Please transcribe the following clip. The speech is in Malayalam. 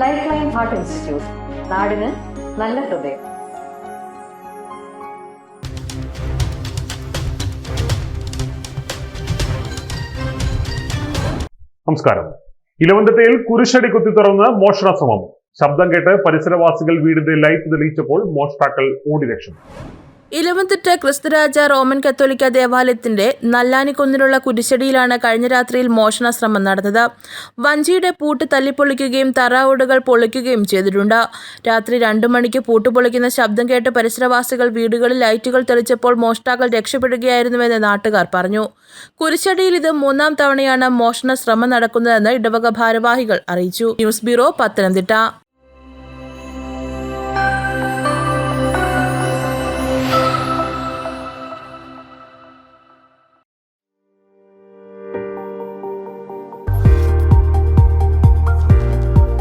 ലൈഫ് ലൈൻ ഹാർട്ട് ഇൻസ്റ്റിറ്റ്യൂട്ട് നാടിന് നല്ല ഹൃദയം. നമസ്കാരം. ഇലവന്തട്ടയിൽ കുരിശടി കുത്തി തുറന്ന് മോഷണ ശ്രമം. ശബ്ദം കേട്ട് പരിസരവാസികൾ വീടിന്റെ ലൈറ്റ് തെളിയിച്ചപ്പോൾ മോഷ്ടാക്കൾ ഓടി രക്ഷപ്പെട്ടു. ഇലവന്തിട്ട ക്രിസ്തുരാജ റോമൻ കത്തോലിക്ക ദേവാലയത്തിന്റെ നല്ലാനിക്കുന്നിലുള്ള കുരിശടിയിലാണ് കഴിഞ്ഞ രാത്രിയിൽ മോഷണ ശ്രമം നടന്നത്. വഞ്ചിയുടെ പൂട്ട് തല്ലിപ്പൊളിക്കുകയും തറാവോടുകൾ പൊളിക്കുകയും ചെയ്തിട്ടുണ്ട്. രാത്രി രണ്ടു മണിക്ക് പൂട്ട് പൊളിക്കുന്ന ശബ്ദം കേട്ട് പരിസരവാസികൾ വീടുകളിൽ ലൈറ്റുകൾ തെളിച്ചപ്പോൾ മോഷ്ടാക്കൾ രക്ഷപ്പെടുകയായിരുന്നുവെന്ന് നാട്ടുകാർ പറഞ്ഞു. കുരിശടിയിൽ ഇത് മൂന്നാം തവണയാണ് മോഷണ ശ്രമം നടക്കുന്നതെന്ന് ഇടവക ഭാരവാഹികൾ അറിയിച്ചു. News bureau Pathanamthitta.